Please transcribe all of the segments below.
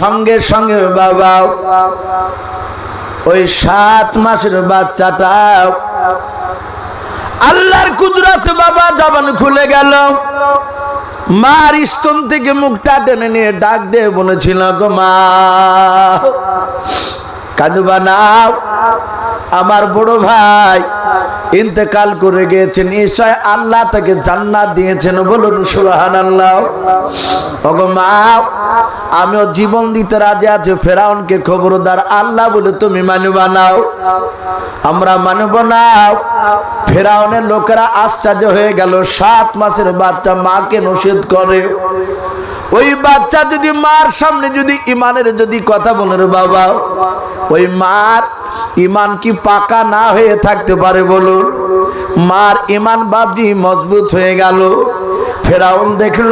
সঙ্গে সঙ্গে বাবা, ওই সাত মাসের বাচ্চাটা আল্লাহর কুদরত বাবা জবান খুলে গেল। মার স্তন থেকে মুখটা টেনে নিয়ে ডাক দিয়ে বলেছিল, গো মা কাঁদবা নাও আমার বড় ভাই ইন্তেকাল করে গিয়েছেন। নিশ্চয় আল্লাহ তাকে জান্নাত দিয়েছেন বলুন সুবাহান আল্লাহ মা, আমিও জীবন দিতে রাজি আছে। ফেরাউনকে খবরদার আল্লাহ বলে তুমি মানবা নাও আমরা মানব নাও ফেরাউনের লোকেরা আশ্চর্য হয়ে গেল। সাত মাসের বাচ্চা মাকে নসিদ করে। ওই বাচ্চা যদি মার সামনে যদি ইমানের যদি কথা বলে বাবা ওই মার ইমান কি পাকা না হয়ে থাকতে পারে বলুন? মার ইমান বাবজি মজবুত হয়ে গেল। ফেরাউন দেখল,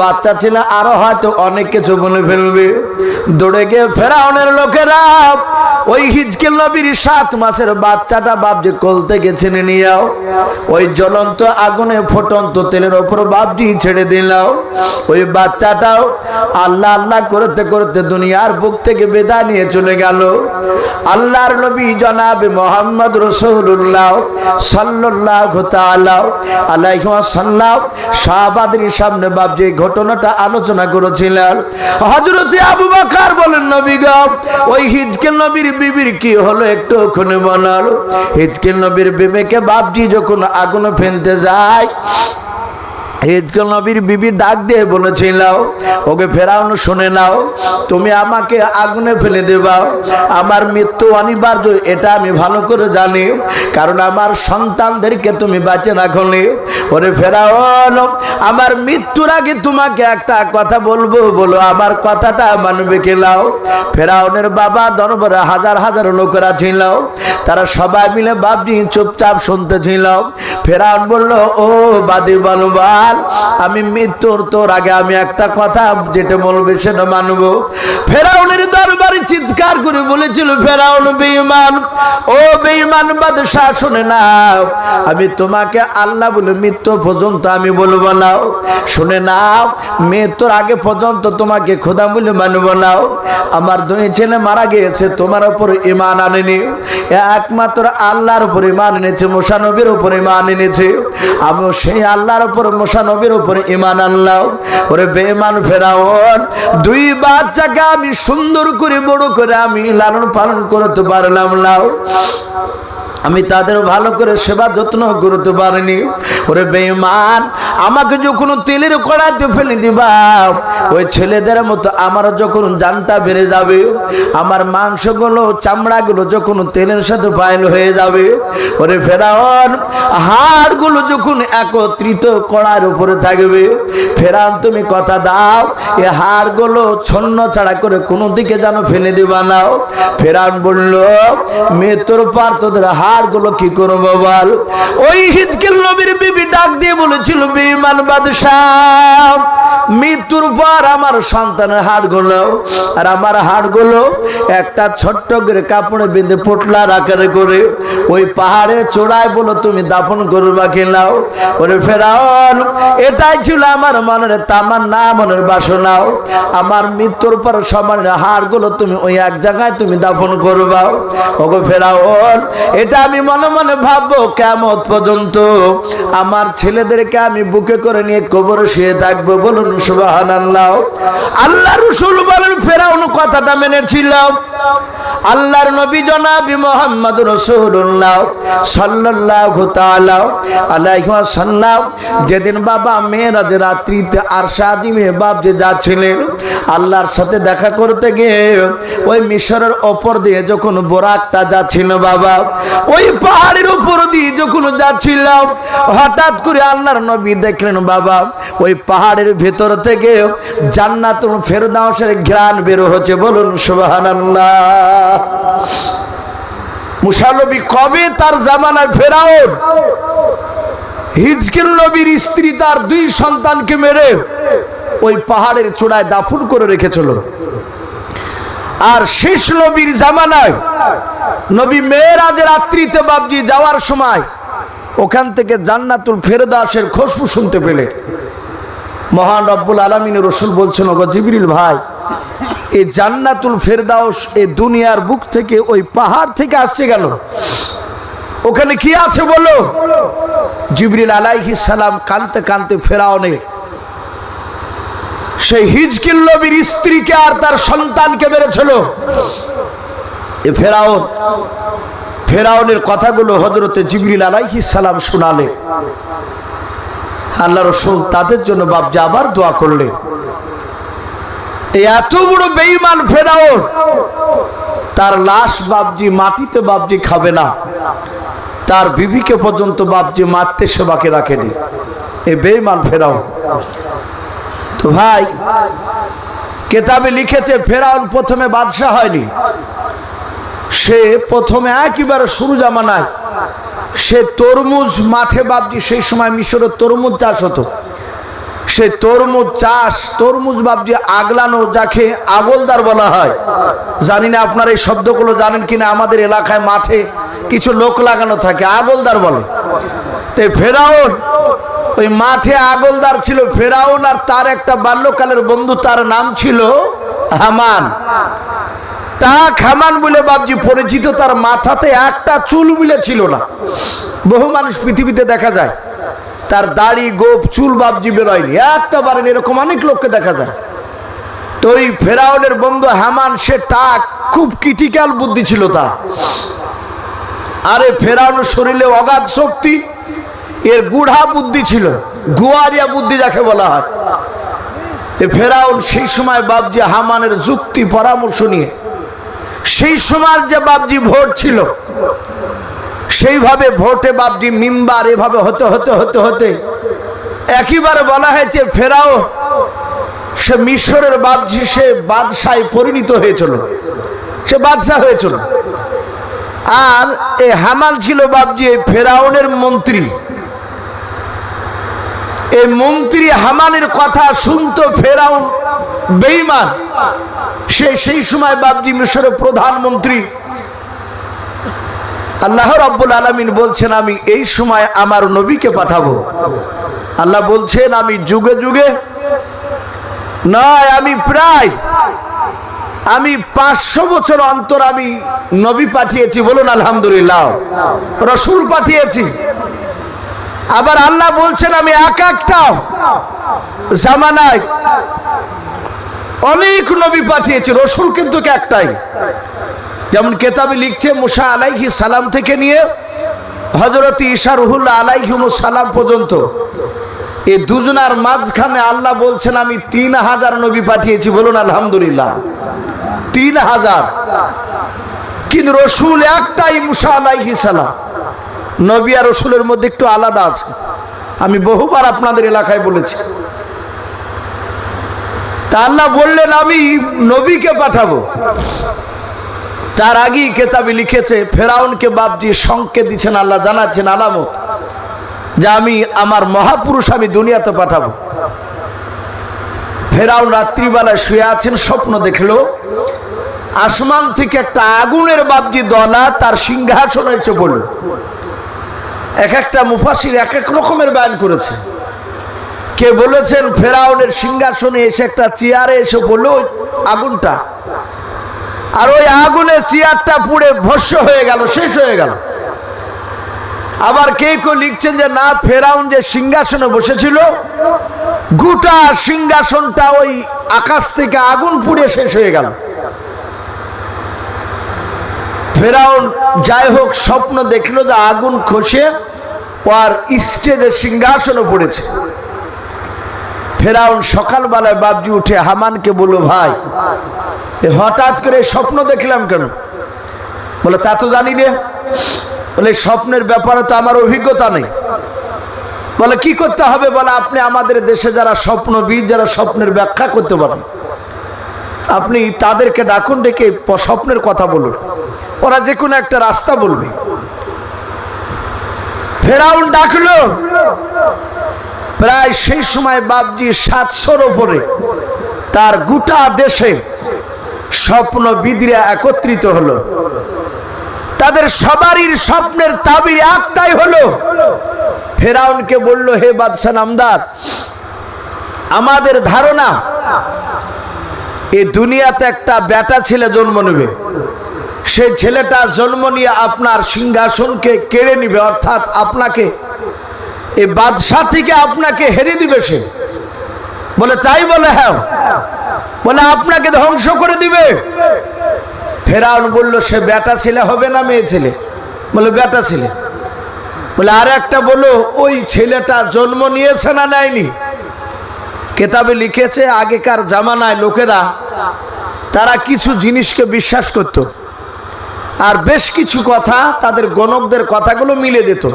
বাচ্চা ছেলে আরও হয়তো অনেক কিছু বলে ফেলবে। দৌড়ে গিয়ে ফেরাউনের লোকেরা ওই হিজকেল নবীর সাত মাসের বাচ্চাটা বাপজি কোল থেকে ছেড়ে নিয়াও ওই জ্বলন্ত আগুনে ফুটন্ত তেলের ওপর বাপজি ছেড়ে দিলাও ওই বাচ্চাটাও আল্লাহ আল্লাহ করতে করতে দুনিয়ার বুক থেকে বেদা নিয়ে চলে গেল। আল্লাহর নবী জনাবে মোহাম্মদ রসুল্লাহ সাল্লাহ তাআলা আলাইহি ওয়াসাল্লাম সাহাবাদের সামনে বাপজি ঘটনাটা আলোচনা করেছিলেন। হযরতে আবু বকর বলেন, নবী ওই হিজকেল নবীর বিবির কি হলো একটু ওখানে বানালো হিজকেল নবীর বিবেকে বাপজি যখন আগুন ফেলতে যায় হিজকেল নবীর বিবি ডাক দিয়ে বলেছিল ওকে শুনে নাও, তুমি আমাকে আগুনে ফেলে আমার মৃত্যু অনিবার্য, এটা আমি ভালো করে জানি, কারণ আমার সন্তানদেরকে তুমি বাঁচে ওরে আমার মৃত্যুর আগে তোমাকে একটা কথা বলব, বলো, আমার কথাটা মানবে কেলাও ফেরাউনের বাবা দরবারে হাজার হাজার লোকেরা ছিল তারা সবাই মিলে বাপজি চুপচাপ শুনতেছিল। ফেরাউন বলল, ও বাদি বানুবাল আমি মৃত্যুর তোর আগে আমি একটা কথা যেটা বলবে সেটা মানব। ফেরাউনের দরবারে চিৎকার করে বলেছিল, ফেরাউন বেঈমান, ও বেঈমান বাদশাহ, শুনে নাও আমি তোমাকে আল্লাহ বলে মৃত্যু পর্যন্ত আমি বলব নাও শুনে নাও মৃত্যুর আগে পর্যন্ত তোমাকে খোদা বলে মানব নাও আমার দুই ছেলে মারা গিয়েছে, তোমার উপর ইমান আনেনি। একমাত্র আল্লাহর উপর ইমান এনেছে, মোশানবীর উপর ইমান এনেছে। আমিও সেই আল্লাহর উপর মোশানবীর উপরে ইমান আনলাও ওরে বেমান ফেরাওন দুই বাচ্চাকে আমি সুন্দর করে, বড় করে আমি লালন পালন করতে পারলাম নাও আমি তাদের ভালো করে সেবা যত্ন করতে পারিনি। ওরে বেঈমান, আমাকে যখন তেলের কড়াইতে ফেলে দিবা, ওই ছেলেদের মতো আমার যখন জানটা বেড়ে যাবে, আমার মাংসগুলো, চামড়াগুলো যখন তেলের সাথে ফাইল হয়ে যাবে, ওরে ফেরাউন, হাড়গুলো যখন একত্রিত কড়ার উপরে থাকবে ফেরান তুমি কথা দাও, এ হাড়গুলো ছন্ন ছাড়া করে কোনো দিকে যেন ফেলে দিবা নাও ফেরান বলল মৃত্যুর পর তোদের হাড়গুলো কি করব বল? ওই হিজকেল নবীর বিবি ডাক দিয়ে বলেছিল, বেঈমান বাদশাহ, মৃত্যুর পর আমার সন্তানের হাড়গুলো আর আমার হাড়গুলো একটা ছোট্ট করে কাপড়ে বেঁধে পোটলার আকারে করে ওই পাহাড়ের চূড়ায় বলো, তুমি দাফন করবা খেলাও ওরে ফেরাও এটাই ছিল আমার মনের তামার না মনের বাসনাও আমার মৃত্যুর পর সমানের হাড়গুলো তুমি ওই এক জায়গায় তুমি দাফন করবাও ওগো ফেরাও এটা আমি মনে মনে ভাববো কেমন পর্যন্ত আমার ছেলেদেরকে আমি বুকে করে নিয়ে কবরে শুয়ে থাকব, বলুন সুবাহান আল্লাহ আল্লাহ রসুল বলেন, ফেরাউন কথাটা মেনেছিলাম আল্লাহর নবী জনাবি মোহাম্মদ রসুল্লাহ সাল্লাল্লাহু তাআলা আলাইহি ওয়াসাল্লাম যেদিন বাবা মেয়েরাজ রাত্রিতে আর সাদিমে বাপ যে যাচ্ছিলেন, আল্লাহর সাথে দেখা করতে গিয়ে ওই মিশরের ওপর দিয়ে যখন বোরাকটা যাচ্ছিল বাবা ওই পাহাড়ের উপর দিয়ে যখন যাচ্ছিলাম, হঠাৎ করে আল্লাহর নবী দেখলেন, বাবা, ওই পাহাড়ের ভেতর থেকে জান্নাতুল ফেরদাউসের ঘ্রাণ বের হচ্ছে। বলুন, সুবহানাল্লাহ। মুসানবী কবে তার জামানায় ফেরাউন? হিজকিল নবীর স্ত্রী তার দুই সন্তানকে মেরে ওই পাহাড়ের চূড়ায় দাফন করে রেখেছিল। আর শেষ নবীর জামানায় নবী মেয়েরাজ রাত্রিতে বাবজি যাওয়ার সময় ওখান থেকে জান্নাতুল ফেরদাসের খুশবু শুনতে পেলে। মহান রব্বুল আলমিনের রসুল বলছেন, ওগো জিবরিল ভাই এই জান্নাতুল ফেরদাউস এই দুনিয়ার বুক থেকে ওই পাহাড় থেকে আসছে গেল ওখানে কি আছে বলো? জিবরিল আলাইহি সালাম কানতে কানতে ফেরাউনের সেই হিজকিল নবীর স্ত্রীকে আর তার সন্তানকে মেরেছিল। এ ফেরাউন, ফেরাউনের কথাগুলো হজরতে জিবরিল আলাইহি সালাম শোনালে। আল্লাহ রসুল তাদের জন্য বাবজা আবার দোয়া করলেন। এত বড় বেঈমান ফেরাউন, তার লাশ বাবজি মাটিতে বাবজি খাবে না। তার বিবিকে পর্যন্ত বাবজি মারতে সেবাকে রাখেনি। এ বেঈমান ফেরাউন। তো ভাই, কেতাবে লিখেছে, ফেরাউন প্রথমে বাদশাহ হয়নি। সে প্রথমে একেবারে শুরু জামানায়। সে তরমুজ মাঠে বাবজি, সেই সময় মিশরের তরমুজ চাষ হতো। সে তরমুজ চাষ, তরমুজ বাবজি আগলানো যাকে আগলদার বলা হয়। জানি না আপনার এই শব্দগুলো জানেন কিনা, আমাদের এলাকায় মাঠে কিছু লোক লাগানো থাকে, আগলদার বলে। তো ফেরাউন, ওই মাঠে আগলদার ছিল ফেরাউন আর তার একটা বাল্যকালের বন্ধু, তার নাম ছিল হামান। তা খামান বলে বাবজি পরিচিত, তার মাথাতে একটা চুল বলে ছিল না। বহু মানুষ পৃথিবীতে দেখা যায়, তার দাড়ি, গোপ, চুল বাবজি বেরোয়নি। একটা বারেন এরকম অনেক লোককে দেখা যায়। তো ওই ফেরাউনের বন্ধু হামান, সে টাক, খুব ক্রিটিক্যাল বুদ্ধি ছিল তার। আরে ফেরাউনের শরীরে অগাধ শক্তি, এর গুড়া বুদ্ধি ছিল, গুয়ারিয়া বুদ্ধি যাকে বলা হয়। এ ফেরাউন সেই সময় বাবজি হামানের যুক্তি, পরামর্শ নিয়ে সেই সময় যে বাবজি ভোট ছিল, সেইভাবে ভোটে বাবজি মিম্বার এভাবে হতে হতে হতে হতে একইবারে বলা হয়েছে, ফেরাও, সে মিশরের বাবজি সে বাদশায় পরিণত হয়েছিল, সে বাদশাহ হয়েছিল। আর এ হামাল ছিল বাবজি এই ফেরাউনের মন্ত্রী। এই মন্ত্রী হামালের কথা শুনতো ফেরাউন বেইমান সে সেই সময় বাবজি মিশরের প্রধানমন্ত্রী। আল্লাহ রব্বুল আলমিন বলছেন, আমি এই সময় আমার নবীকে পাঠাবো। আল্লাহ বলছেন, আমি যুগে যুগে নয়, আমি প্রায়, আমি পাঁচশো বছর অন্তর আমি নবী পাঠিয়েছি। বলুন, আলহামদুলিল্লাহ, রসুল পাঠিয়েছি। আবার আল্লাহ বলছেন, আমি এক একটা জামানায় অনেক নবী পাঠিয়েছি রসুল কিন্তু একটাই? যেমন কেতাবে লিখছে, মুসা আলাইহি সালাম থেকে নিয়ে হজরত ঈশা রুহুল্লাহ আলাইহিম সালাম পর্যন্ত। এই দুজনার মাঝখানে আল্লাহ বলছেন, আমি তিন হাজার নবী পাঠিয়েছি, বলুন আলহামদুলিল্লাহ। তিন হাজার। কিন্তু রসুল একটাই মুসা আলাইহি সালাম। নবী আর রসুলের মধ্যে একটু আলাদা আছে। আমি বহুবার আপনাদের এলাকায় বলেছি। তা আল্লাহ বললেন, আমি নবীকে পাঠাবো। তার আগেই কেতাবি লিখেছে, ফেরাউনকে বাপজি সংকেত দিচ্ছেন, আল্লাহ জানাচ্ছেন আলামত যে আমি, আমার মহাপুরুষ আমি দুনিয়াতে পাঠাবো। ফেরাউন রাত্রিবেলায় শুয়ে আছেন, স্বপ্ন দেখল, আসমান থেকে একটা আগুনের বাবজি দলা তার সিংহাসন এসে বলল এক একটা মুফাসির এক এক রকমের বায়ন করেছে। কে বলেছেন, ফেরাউনের সিংহাসনে এসে একটা চেয়ারে এসে পড়ল আগুনটা। আর ওই আগুনে চেয়ারটা পুড়ে ভস্য হয়ে গেল, শেষ হয়ে গেল। আবার কে কেউ লিখছেন যে, না, ফেরাউন যে সিংহাসনে বসেছিল, গোটা সিংহাসনটা ওই আকাশ থেকে আগুন পুড়ে শেষ হয়ে গেল। ফেরাউন যাই হোক স্বপ্ন দেখল যে আগুন খসে আর স্টেজের সিংহাসনও পড়েছে। ফেরাউন সকালবেলায় বাবজি উঠে হামানকে বলল, ভাই হঠাৎ করে স্বপ্ন দেখলাম কেন? বলে, তা তো জানি রে। বলে, স্বপ্নের ব্যাপারে তো আমার অভিজ্ঞতা নেই। বলে, কি করতে হবে? বলে, আপনি আমাদের দেশে যারা স্বপ্নবিদ, যারা স্বপ্নের ব্যাখ্যা করতে পারেন, আপনি তাদেরকে ডাকুন, ডেকে স্বপ্নের কথা বলুন। ওরা যে কোনো একটা রাস্তা বলবে। ফেরাউন ডাকলো প্রায় সেই সময় বাবজি সাতশোর ওপরে তার গোটা দেশে স্বপ্নবিদরা একত্রিত হলো। তাদের সবারই স্বপ্নের তাবির একটাই হলো, ফেরাউনকে বলল, হে বাদশাহ নামদার আমাদের ধারণা, এ দুনিয়াতে একটা বেটা ছেলে জন্ম নেবে। সেই ছেলেটা জন্ম নিয়ে আপনার সিংহাসনকে কেড়ে নিবে, অর্থাৎ আপনাকে এই বাদশাহ থেকে আপনাকে হেরে দিবে সে। বলে, তাই বলে হ্যাঁ। বলে, আপনাকে ধ্বংস করে দিবে। ফেরাউন বলল, সে বেটা ছেলে হবে না মেয়ে ছেলে? বলে, বেটা ছেলে। বলে, আর একটা বলো, ওই ছেলেটা জন্ম নিয়েছে না নেয়নি? কেতাবে লিখেছে, আগেকার জামানায় লোকেরা, তারা কিছু জিনিসকে বিশ্বাস করত। আর বেশ কিছু কথা তাদের গণকদের কথাগুলো মিলে যেত।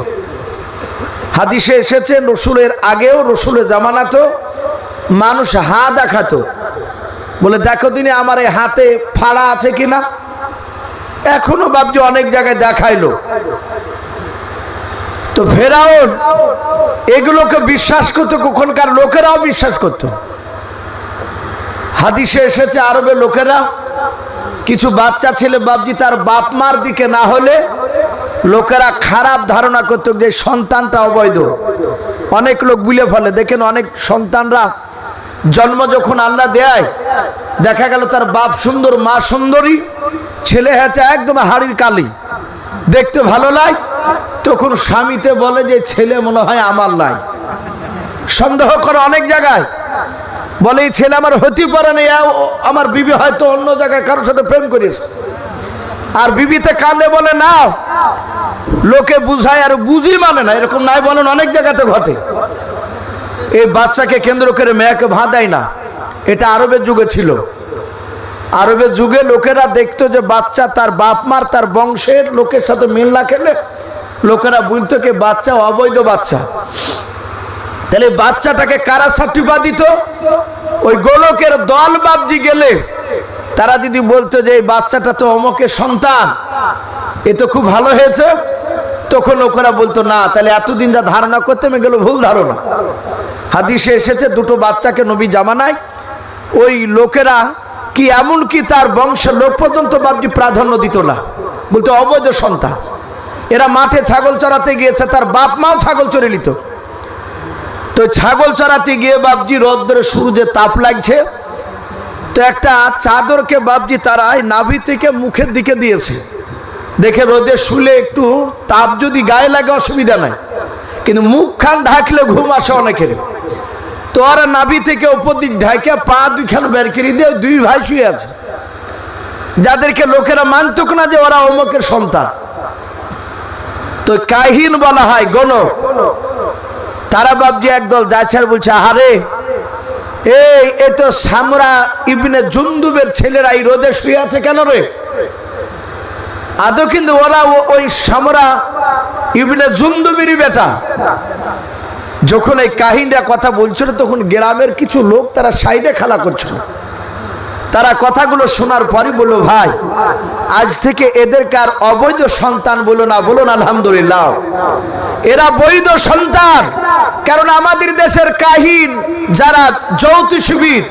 হাদিসে এসেছে, রসুলের আগেও রসুলের জামানাতেও মানুষ হা দেখাতো। বলে, দেখো দিনে আমার এই হাতে ফাড়া আছে কিনা? এখনও বাবজি অনেক জায়গায় দেখাইলো। তো ফেরাউন এগুলোকে বিশ্বাস করতো কখনকার লোকেরাও বিশ্বাস করতো। হাদিসে এসেছে আরবে লোকেরা, কিছু বাচ্চা ছেলে বাবজি তার বাপ মার দিকে না হলে লোকেরা খারাপ ধারণা করত যে সন্তানটা অবৈধ। অনেক লোক বুলে ফেলে। দেখেন অনেক সন্তানরা জন্ম যখন আল্লাহ দেয়, দেখা গেল তার বাপ সুন্দর, মা সুন্দরী, ছেলে হয়েছে একদম হাড়ির কালি। দেখতে ভালো লাগে তখন স্বামীতে বলে যে ছেলে মনে হয় আমার নাই সন্দেহ করে অনেক জায়গায়। বলে, এই ছেলে আমার হতে পারে না আমার বিবি হয়তো অন্য জায়গায় কারোর সাথে প্রেম করেছে আর বিবিতে কাঁদে বলে না লোকে বুঝায় আর বুঝি মানে না, এরকম নাই বলেন, অনেক জায়গাতে ঘটে। এই বাচ্চাকে কেন্দ্র করে মেয়েকে ভা দেয় না, এটা আরবের যুগে ছিল। আরবের যুগে লোকেরা দেখতো যে বাচ্চা তার বাপ মার, তার বংশের লোকের সাথে মিল না খেলে লোকেরা বুঝতো কি, বাচ্চা অবৈধ বাচ্চা। তাহলে বাচ্চাটাকে কারা সার্টিফা দিত? ওই গোলকের দল বাবজি গেলে। তারা যদি বলতো যে এই বাচ্চাটা তো অমকের সন্তান, এ তো খুব ভালো হয়েছে। তখন লোকেরা বলতো, না, তাহলে এতদিন যা ধারণা করতে আমি গেল ভুল ধারণা। হাদিসে এসেছে, দুটো বাচ্চাকে নবী জামানায় ওই লোকেরা কি এমন কি তার বংশের লোক পর্যন্ত বাবজি প্রাধান্য দিত না। বলতো, অবৈধ সন্তান। এরা মাঠে ছাগল চড়াতে গিয়েছে, তার বাপ মাও ছাগল চড়ে নিত। তো ছাগল চড়াতে গিয়ে বাবজি রোদ্রে সূর্যে তাপ লাগছে। তো একটা চাদরকে বাবজি তারা নাভি থেকে মুখের দিকে দিয়েছে। দেখে রোদে শুলে একটু তাপ যদি গায়ে লাগে অসুবিধা নাই। কিন্তু মুখ খান ঢাকলে ঘুম আসে অনেকের। তো ওরা নাভি থেকে উপর দিক ঢাকে পা দুইখান বের করে দিয়ে দুই ভাই শুয়ে আছে। যাদেরকে লোকেরা মানতুক না যে ওরা অমকের সন্তান। তো কাহিন বলা হয় গণ তারা বাবজি একদল যাচ্ছার বলছে, আহারে, এই এ তো সামরা ইবনে জুন্দুবের ছেলেরা এই রোদে শুয়ে আছে কেন রে? আদৌ কিন্তু ওরা ওই সামরা ইবনে জুন্দুবেরই বেটা। যখন এই কাহিনটা কথা বলছিল, তখন গ্রামের কিছু লোক তারা সাইডে খেলা করছিল। তারা কথাগুলো শোনার পরই বলল, ভাই, আজ থেকে এদেরকে আর অবৈধ সন্তান বলো না বলুন আলহামদুলিল্লাহ। এরা বৈধ সন্তান। কারণ আমাদের দেশের কাহিন, যারা যৌতুষবিদ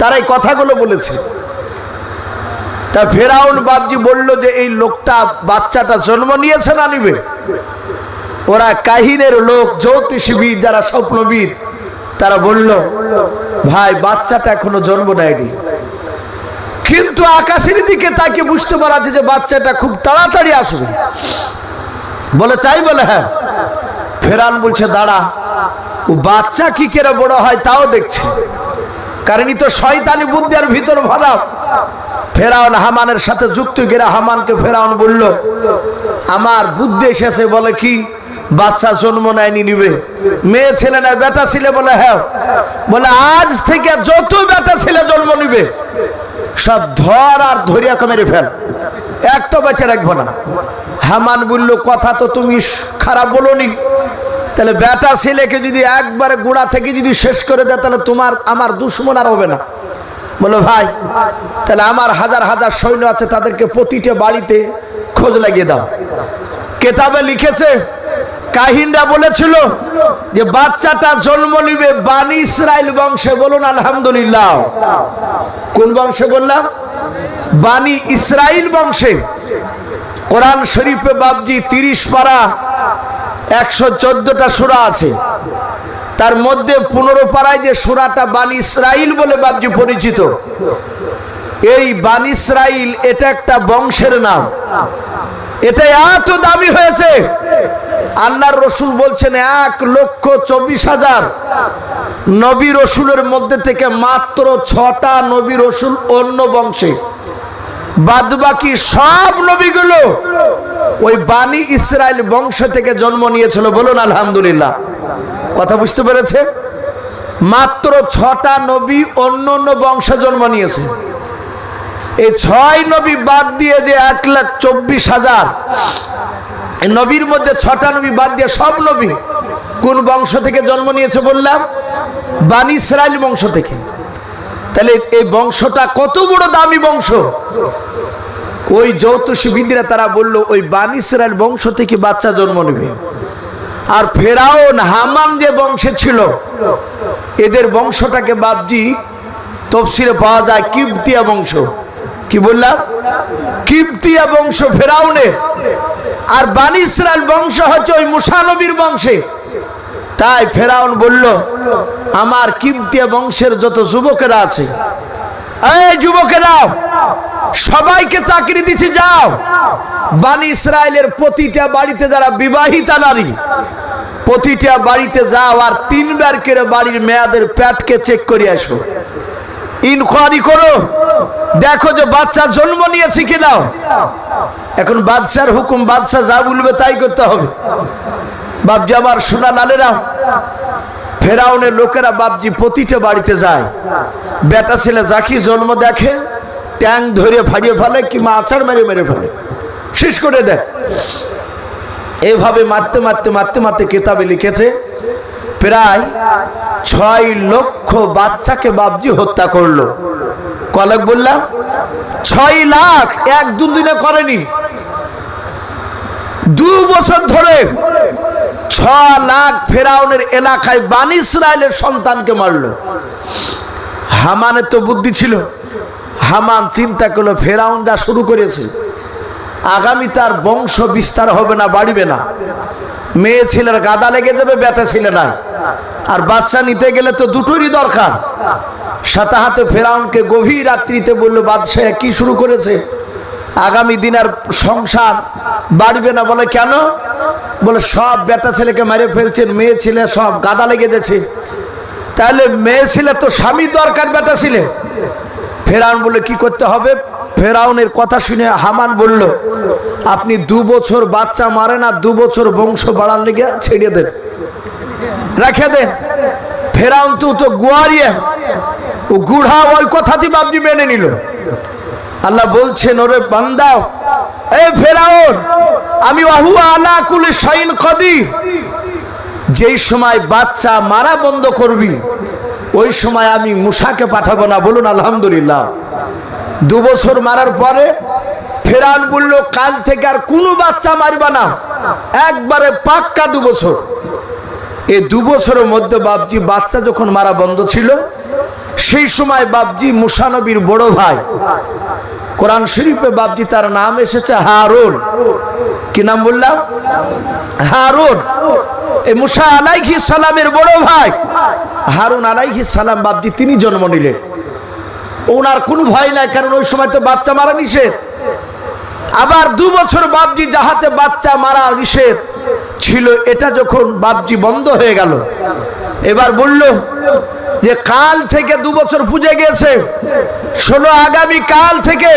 তারা এই কথাগুলো বলেছে। তা ফেরাউন বাবজি বলল যে, এই লোকটা বাচ্চাটা জন্ম নিয়েছে না নিবে? ওরা কাহিনের লোক, জ্যোতিষবিদ যারা স্বপ্নবিদ, তারা বলল, ভাই, বাচ্চাটা এখনও জন্ম নেয়নি। কিন্তু আকাশের দিকে তাকে বুঝতে পারা যে, বাচ্চাটা খুব তাড়াতাড়ি আসবে। বলে, তাই বলে হ্যাঁ। ফেরান বলছে, দাঁড়া, ও বাচ্চা কি করে বড় হয় তাও দেখছে। কারণ তো শয়তানি বুদ্ধি আর ভিতর ভরা ফেরাউন হামানের সাথে যুক্ত গেরা হামানকে ফেরাউন বলল, আমার বুদ্ধি এসেছে বলে কি? বাচ্চা জন্ম নেয়নি নিবে। মেয়ে ছেলে না বেটা ছেলে বলে হ্যাঁ। বলে, আজ থেকে যত বেটা ছেলে জন্ম নিবে, সব ধর আর ধরিয়া মেরে ফেল। একটা বেঁচে রাখব না। হামান বলল, কথা তো তুমি খারাপ বলোনি। তাহলে বেটা ছেলেকে যদি একবারে গোড়া থেকে যদি শেষ করে দেয়, তাহলে তোমার, আমার দুশ্মন আর হবে না। বলো, ভাই, তাহলে আমার হাজার হাজার সৈন্য আছে, তাদেরকে প্রতিটা বাড়িতে খোঁজ লাগিয়ে দাও। কেতাবে লিখেছে, কাহিনরা বলেছিল যে বাচ্চাটা জন্ম নিবে বানি ইসরায়েল বংশে। বলুন, আলহামদুলিল্লাহ। কোন বংশে বললাম? বানি ইসরায়েল বংশে। কোরআন শরীফে বাবজি তিরিশ পারা, একশো চোদ্দটা সুরা আছে। তার মধ্যে পনেরো পাড়ায় যে সুরাটা বানি ইসরাইল বলে বাবজি পরিচিত। এই বান ইসরাইল এটা একটা বংশের নাম। এটা এত দামি হয়েছে। আল্লাহর রসুল বলছেন, এক লক্ষ চব্বিশ হাজার নবী রসুলের মধ্যে থেকে মাত্র ছটা নবী রসুল অন্য বংশে। বাদ বাকি সব নবীগুলো ওই বাণী ইসরায়েল বংশ থেকে জন্ম নিয়েছিল বলুন আলহামদুলিল্লাহ। কথা বুঝতে পেরেছে? মাত্র ছটা নবী অন্য অন্য বংশে জন্ম নিয়েছে। এই ছয় নবী বাদ দিয়ে যে এক লাখ চব্বিশ হাজার নবীর মধ্যে ছটা নবী বাদ দিয়ে সব নবী কোন বংশ থেকে জন্ম নিয়েছে বললাম? বানি ইসরায়েল বংশ থেকে। তাহলে এই বংশটা কত বড় দামি বংশ? ওই জ্যোতিষবিদরা তারা বলল, ওই বানি ইসরায়েল বংশ থেকে বাচ্চা জন্ম নেবে। আর ফেরাউন, হামান যে বংশে ছিল, এদের বংশটাকে বাবজি তফসিলে পাওয়া যায় কিবতিয়া বংশ। কি বললাম? কিবতিয়া বংশ ফেরাউনের। আর বানি ইসরায়েল বংশ হচ্ছে ওই মুসানবীর বংশে। তাই ফেরাউন বলল, আমার কিবতিয়া বংশের যত যুবকেরা আছে, এই যুবকেরা সবাইকে চাকরি দিচ্ছি যাও। বানি ইসরায়েলের প্রতিটা বাড়িতে যারা বিবাহিতা নারী, প্রতিটা বাড়িতে যাও আর তিনবার করে বাড়ির মেয়াদের প্যাটকে চেক করে আসো। ইনকোয়ারি করো, দেখো যে বাচ্চা জন্ম নিয়েছে কিনা। এখন বাদশার হুকুম বাদশাহ যা বলবে তাই করতে হবে। বাপজি আমার সোনা লালেরা, ফেরাউনের লোকেরা বাপজি প্রতিটা বাড়িতে যায়। বেটা ছেলে যাকি জন্ম দেখে, ট্যাং ধরে ফাড়িয়ে ফেলে কিংবা আচার মেরে মেরে ফেলে। শেষ করে দেয়। এভাবে মারতে মারতে মারতে মারতে কেতাবে লিখেছে, প্রায় ছয় লক্ষ বাচ্চাকে বাবজি হত্যা করল। কলক বললাম ছয় লাখ, এক দু দিনে করেনি। দু বছর ধরে ছ লাখ ফেরাউনের এলাকায় বানি ইসরায়েলের সন্তানকে মারলো। হামানের তো বুদ্ধি ছিল। হামান চিন্তা করল, ফেরাউন যা শুরু করেছে আগামী তার বংশ বিস্তার হবে না, বাড়িবে না। মেয়ে ছেলের গাদা লেগে যাবে, বেটা ছেলে নাই। আর বাচ্চা নিতে গেলে তো দুটোরই দরকার। সাথে হাতে ফেরাউনকে গভীর রাত্রিতে বলল, বাদশাহ, কি শুরু করেছে? আগামী দিন আর সংসার বাড়বে না। বলে, কেন? বলে, সব বেটা ছেলেকে মেরে ফেলছেন, মেয়ে ছেলে সব গাদা লেগে গেছে তাহলে মেয়ে ছেলে তো স্বামী দরকার, বেটা ছেলে। ফেরাউন বলে কি করতে হবে? ফেরাউনের কথা শুনে হামান বলল, আপনি দু বছর বাচ্চা মারে না, দু বছর বংশ বাড়ার লেগে ছেড়ে দেন। রেখে দেন। ফেরাউন তো তো গুয়ারিয়ে। ও গুড়া ওই কথাটি বাবজি মেনে নিল। আল্লাহ বলছেন, ওরে বান্দাও এ ফেরাউন, আমি ওয়াহু আলা কুলি শাইন কদির। যেই সময় বাচ্চা মারা বন্ধ করবি, ওই সময় আমি মুসাকে পাঠাবো না। বলুন, আলহামদুলিল্লাহ। দু বছর মারার পরে ফেরান বলল, কাল থেকে আর কোনো বাচ্চা মারবা না। একবারে পাক্কা দু বছর এই দু বছরের মধ্যে বাপজি, বাচ্চা যখন মারা বন্ধ ছিল, সেই সময় বাপজি মুসানবীর বড় ভাই। কোরআন শরীফে বাপজি তার নাম এসেছে হারুন। কি নাম বললাম? হারুন। এই মুসা আলাইহি সালামের বড় ভাই। হারুন আলাইহি সালাম বাপজি, তিনি জন্ম নিলেন। ওনার কোনো ভয় নাই, কারণ ওই সময় তো বাচ্চা মারা নিষেধ। আবার দু বছর বাপজি যাহাতে বাচ্চা মারা নিষেধ ছিল, এটা যখন বাপজি বন্ধ হয়ে গেল, এবার বলল যে কাল থেকে দু বছর পুজে গেছে ষোলো আগামী কাল থেকে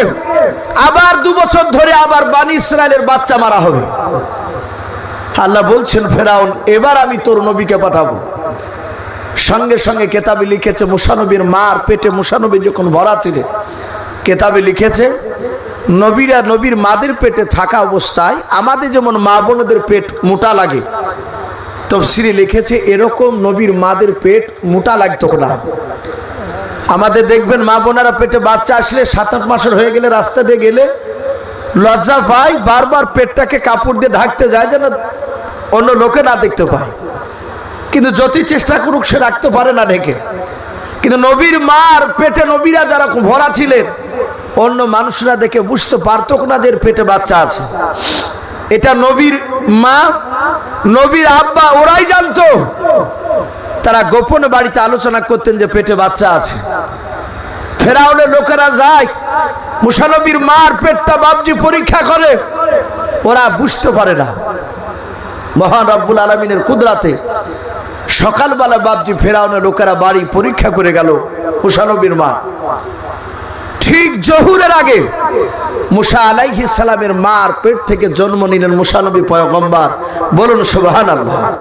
আবার দু বছর ধরে আবার বানি ইসরায়েলের বাচ্চা মারা হবে। আল্লাহ বলছেন, ফেরাউন, এবার আমি তোর নবীকে পাঠাবো। সঙ্গে সঙ্গে কেতাবে লিখেছে, মুসানবীর মার পেটে মুসানবী যখন ভরা ছিলেন কেতাবে লিখেছে, নবীরা নবীর মাদের পেটে থাকা অবস্থায় আমাদের যেমন মা বোনদের পেট মোটা লাগে, তফসিরে লিখেছে, এরকম নবীর মাদের পেট মোটা লাগতো না। আমাদের দেখবেন মা বোনেরা পেটে বাচ্চা আসলে সাত আট মাসের হয়ে গেলে রাস্তা দিয়ে গেলে লজ্জা পায়, বারবার পেটটাকে কাপড় দিয়ে ঢাকতে যায় যেন অন্য লোকে না দেখতে পায়। কিন্তু যতই চেষ্টা করুক, সে রাখতে পারে না ঢেকে কিন্তু নবীর মার পেটে নবীরা যারা ভরা ছিলেন, অন্য মানুষরা দেখে বুঝতে পারতো না পেটে বাচ্চা আছে। এটা নবীর মা, নবীর আব্বা, ওরাই জানতো। তারা গোপনে বাড়িতে আলোচনা করতেন যে পেটে বাচ্চা আছে। ফেরাউনের লোকেরা যায়, মুসানবীর মার পেটটা বাবজি পরীক্ষা করে। ওরা বুঝতে পারে না। মহান রব্বুল আলমিনের কুদরাতে সকালবেলা বাপজি ফেরাউনে লোকেরা বাড়ি পরীক্ষা করে গেল মুসানবীর মা। ঠিক জহুরের আগে মুসা আলাইহিস সালামের মার পেট থেকে জন্ম নিলেন মুসানবী পয়গম্বার। বলুন সুবহানাল্লাহ।